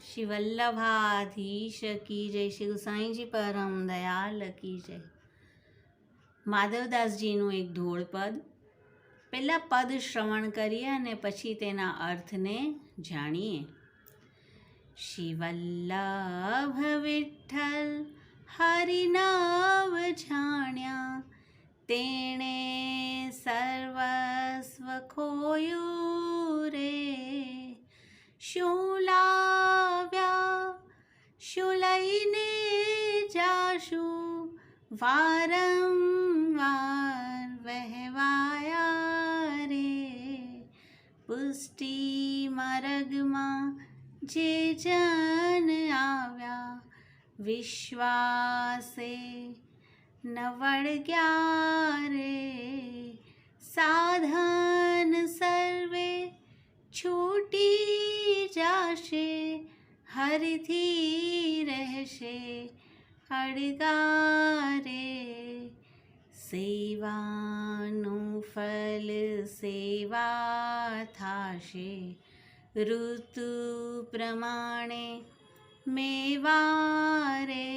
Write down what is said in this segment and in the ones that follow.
શ્રી વલ્લભાધીશ કી જય શ્રી ગુસાઈજી પરમ દયાલ કી જય માધવદાસજીનું એક ધોળ પદ। પહેલાં પદ શ્રવણ કરીએ અને પછી તેના અર્થને જાણીએ। શિવલ્લભ વિઠ્ઠલ હરિનાવ જાણ્યા। તેણે સર્વસ્વ ખોયું રે। શું લાવ્યા શું લઈને જાશું. વારંવાર વહેવાયા રે. પુષ્ટિ માર્ગમાં જે જન આવ્યા, વિશ્વાસે નવળગ્યા રે. સાધન સર્વે છૂટી જાશે, હરથી રહેશે અડગારે સેવાનું ફલ સેવા થાશે ઋતુ પ્રમાણે મેવારે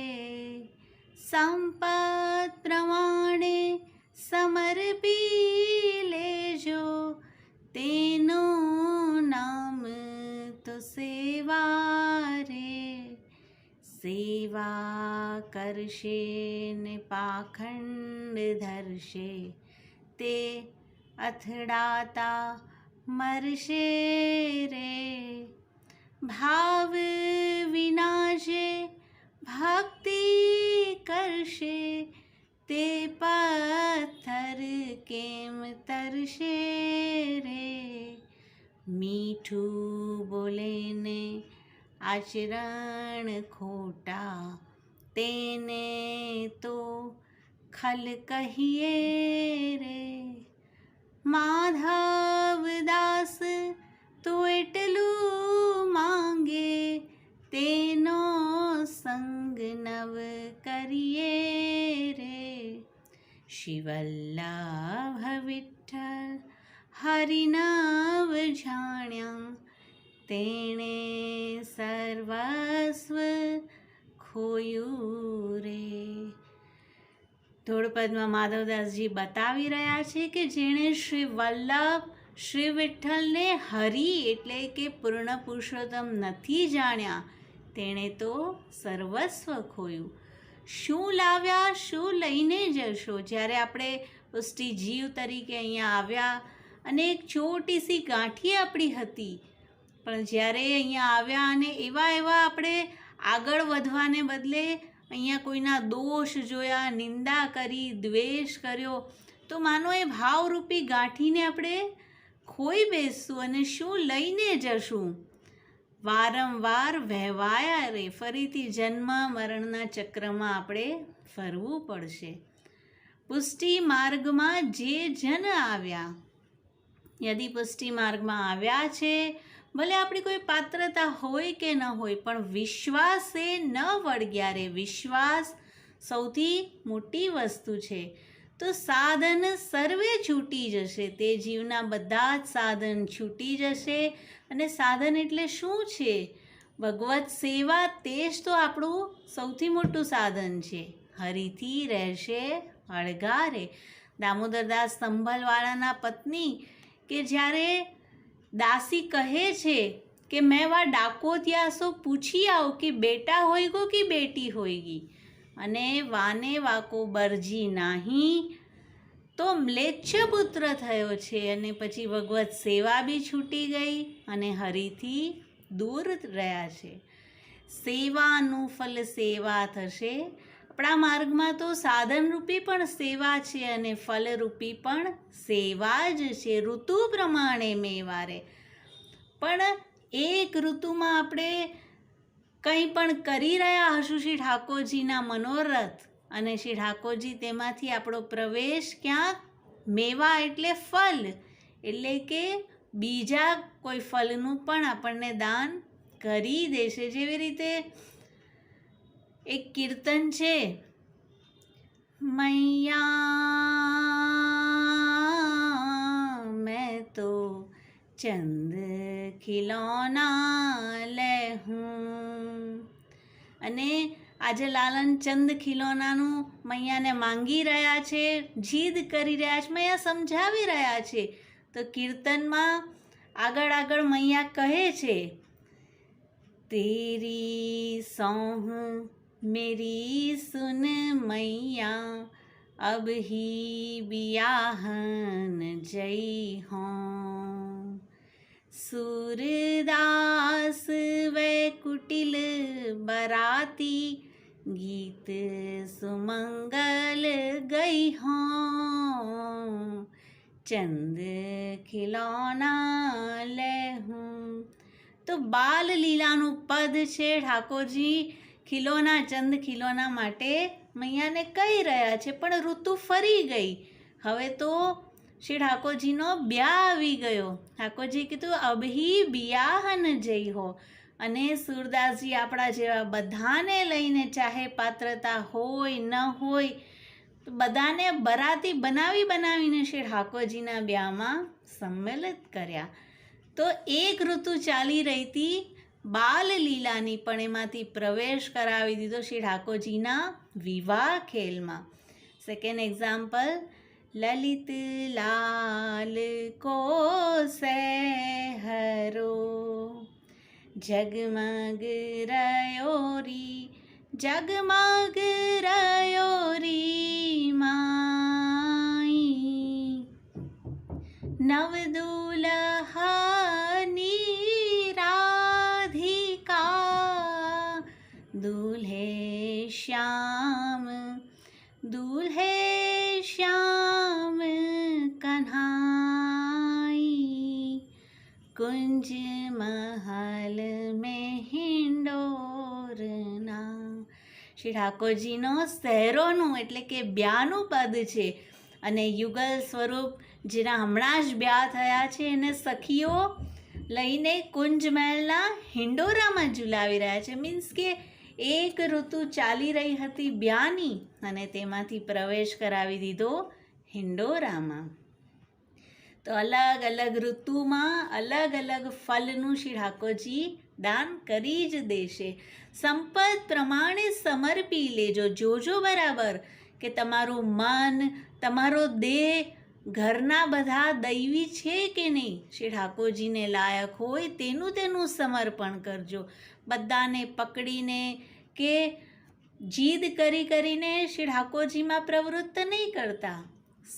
સંપત પ્રમાણે સમર્પી લેજો તેનું નામ તો સેવા સેવા કરશે ને પાખંડ ધરશે તે અથડાતા મરશે રે ભાવ વિનાશે ભક્તિ કરશે તે પથ્થર કેમ તરશે રે મીઠું બોલે ને આચરણ ખોટા તેને તો ખલ કહીએ રે. માધવદાસ તો એટલું માંગે તેનો સંગ નવ કરીએ રે. શિવલ્લાભ વિઠ્ઠલ હરિનવ જાણ્યા તેણે સર્વસ્વ ખોયું રે. ધોળપદમાં માધવદાસજી બતાવી રહ્યા છે કે જેણે શ્રી વલ્લભ, શ્રી વિઠ્ઠલને હરિ એટલે કે પૂર્ણ પુરુષોત્તમ નથી જાણ્યા, તેણે તો સર્વસ્વ ખોયું. શું લાવ્યા, શું લઈને જશો? જ્યારે આપણે પુષ્ટિ જીવ તરીકે અહીંયા આવ્યા અને એક ચોટીસી ગાંઠી આપણી હતી પણ જ્યારે અહીંયા આવ્યા અને એવા એવા આપણે આગળ વધવાને બદલે અહીંયા કોઈના દોષ જોયા, નિંદા કરી, દ્વેષ કર્યો, તો માનો એ ભાવરૂપી ગાંઠીને આપણે ખોઈ બેસશું અને શું લઈને જશું? વારંવાર વહેવાયા રે, ફરીથી જન્મ મરણના ચક્રમાં આપણે ફરવું પડશે. પુષ્ટિ માર્ગમાં જે જન આવ્યા, યદિ પુષ્ટિ માર્ગમાં આવ્યા છે ભલે આપણી કોઈ પાત્રતા હોય કે ન હોય, પણ વિશ્વાસે ન વળગ્યારે વિશ્વાસ સૌથી મોટી વસ્તુ છે. તો સાધન સર્વે છૂટી જશે. તે જીવના બધા જ સાધન છૂટી જશે. અને સાધન એટલે શું છે? ભગવત સેવા તે જ તો આપણું સૌથી મોટું સાધન છે. હરિથી રહેશે અળગારે દામોદરદાસ સંભલવાળાના પત્ની કે જ્યારે દાસી કહે છે કે, મેં વા ડાકો સો પૂછી આવ કે બેટા હોયગો કે બેટી હોયગી અને વાને વાકો બરજી નાહી. તો મ્લેચ્છ પુત્ર થયો છે અને પછી ભગવત સેવા બી છૂટી ગઈ અને હરિથી દૂર રહ્યા છે. સેવાનું ફલ સેવા થશે. આપણા માર્ગમાં તો સાધનરૂપી પણ સેવા છે અને ફલરૂપી પણ સેવા જ છે. ઋતુ પ્રમાણે મેવારે. પણ એક ઋતુમાં આપણે કંઈ પણ કરી રહ્યા હશું શ્રી ઠાકોરજીના મનોરથ અને શ્રી ઠાકોરજી તેમાંથી આપણો પ્રવેશ ક્યાંક મેવા એટલે ફલ. એટલે કે બીજા કોઈ ફલનું પણ આપણને દાન કરી દેશે. જેવી રીતે એક કીર્તન છે. મૈયા, મેં તો ચંદ ખિલોના લે હું. અને આજે લાલન ચંદ ખિલોનાનું મૈયાને માંગી રહ્યા છે, જીદ કરી રહ્યા છે, મૈયા સમજાવી રહ્યા છે. તો કીર્તનમાં આગળ આગળ મૈયા કહે છે, તેરી સૌ मेरी सुन मैया अब ही बियाहन जई हों सूरदास वे कुटिल बराती गीत सुमंगल गई हों चंद खिलौना ले हूँ તો બાલ લીલાનું પદ છે ઠાકોરજી ખીલોના ચંદ ખીલોના માટે મૈયાને કહી રહ્યા છે, પણ ઋતુ ફરી ગઈ. હવે તો શ્રી ઠાકોરજીનો બ્યા આવી ગયો. ઠાકોરજી કીધું અભી બિયાહન જઈ હો. અને સુરદાસજી આપણા જેવા બધાને લઈને ચાહે પાત્રતા હોય, ન હોય બધાને બરાતી બનાવી બનાવીને શ્રી ઠાકોરજીના બ્યામાં સંમેલિત કર્યા. તો એક ઋતુ ચાલી રહી હતી બાલ લીલાની પણ એમાંથી પ્રવેશ કરાવી દીધો શ્રી ઠાકોરજીના વિવાહ ખેલમાં. સેકન્ડ એક્ઝામ્પલ લલિત લાલ કો હરો જગમગ રયોરી જગમગ રયોરી માઈ. નવદુલહાની શ્યામ दूल्हे શ્યામ કન્હાઈ कुंज महल में હિંડોરના શ્રી ઠાકોરજીનો શહેરોનું એટલે કે બ્યાનું પદ છે। અને યુગલ સ્વરૂપ જેના હમણાં જ બ્યા થયા છે, એને સખીઓ લઈને કુંજ મહેલના હિંડોરામાં ઝુલાવી રહ્યા છે. મીન્સ કે એક ઋતુ ચાલી રહી હતી બ્યાની અને તેમાંથી પ્રવેશ કરાવી દીધો હિંડોરામાં. તો અલગ અલગ ઋતુમાં અલગ અલગ ફલનું શ્રી ઠાકોરજી દાન કરી જ દેશે. સંપદ પ્રમાણે સમર્પી લેજો. જોજો બરાબર કે તમારું મન, તમારો દેહ ઘરના બધા દૈવી છે કે નહીં? શ્રી ઠાકોરજીને લાયક હોય તેનું તેનું સમર્પણ કરજો. બધાને પકડીને કે જીદ કરી કરીને શ્રી ઠાકોરજીમાં પ્રવૃત્ત નહીં કરતા.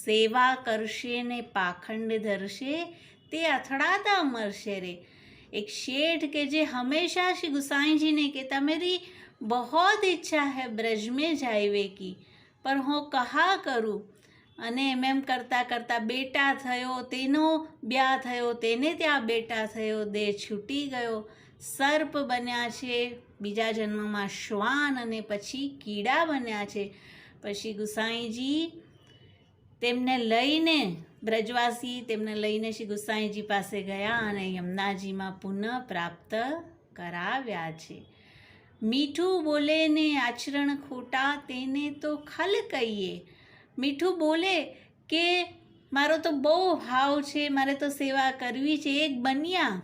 સેવા કરશે ને પાખંડ ધરશે, તે અથડાતા મરશે રે. એક શેઠ કે જે હંમેશા શ્રી ગુસાઈજીને કે, તમારી બહુ ઈચ્છા હૈ બ્રજમે જાયવે કી પર હું કહા કરું? અને એમ એમ કરતાં કરતાં બેટા થયો, તેનો બ્યા થયો, તેને ત્યાં બેટા થયો, દેહ છૂટી ગયો. સર્પ બન્યા છે, બીજા જન્મમાં શ્વાન અને પછી કીડા બન્યા છે. પછી ગુસાઈજી તેમને લઈને, બ્રજવાસી તેમને લઈને શ્રી ગુસાઈજી પાસે ગયા અને યમુનાજીમાં પુનઃ પ્રાપ્ત કરાવ્યા છે. મીઠું બોલે ને આચરણ ખોટા, તેને તો ખલ કહીએ. મીઠું બોલે કે મારો તો બહુ ભાવ છે, મારે તો સેવા કરવી છે, એક બન્યા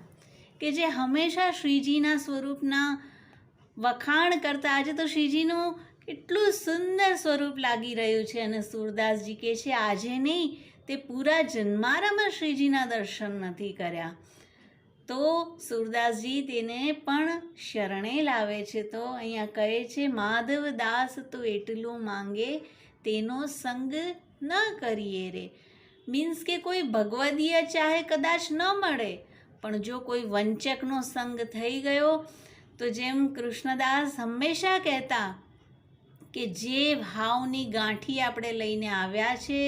કે જે હંમેશા શ્રીજીના સ્વરૂપના વખાણ કરતા, આજે તો શ્રીજીનું કેટલું સુંદર સ્વરૂપ લાગી રહ્યું છે અને સુરદાસજી કહે છે, આજે નહીં, તે પૂરા જન્મારામાં શ્રીજીના દર્શન નથી કર્યા. તો સુરદાસજી તેને પણ શરણે લાવે છે, તો અહીંયા કહે છે, માધવદાસ તો એટલું માંગે તેનો સંગ ન કરીએ રે. મીન્સ કે કોઈ ભગવદીય ચાહે કદાચ ન મળે, પણ જો કોઈ વંચકનો સંગ થઈ ગયો, તો જેમ કૃષ્ણદાસ હંમેશા કહેતા કે જે ભાવની ગાંઠી આપણે લઈને આવ્યા છે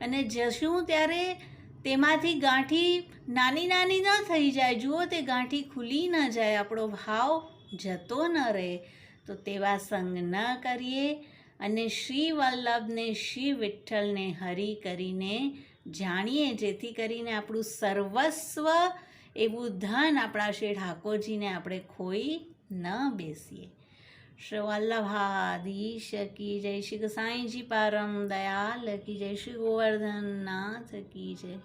અને જશું ત્યારે તેમાંથી ગાંઠી નાની નાની ન થઈ જાય. જુઓ તે ગાંઠી ખુલી ન જાય, આપણો ભાવ જતો ન રહે. તો તેવા સંગ ન કરીએ. અને શ્રી વલ્લભને શ્રી વિઠ્ઠલને હરી કરીને જાણીએ, જેથી કરીને આપણું સર્વસ્વ એવું ધન આપણા શ્રી ઠાકોરજીને આપણે ખોઈ ન બેસીએ. શ્રી વલ્લભાધીશ કી જય શ્રી સાંઈજી પારમ દયાલ કી જય શ્રી ગોવર્ધન નાથ કી જય.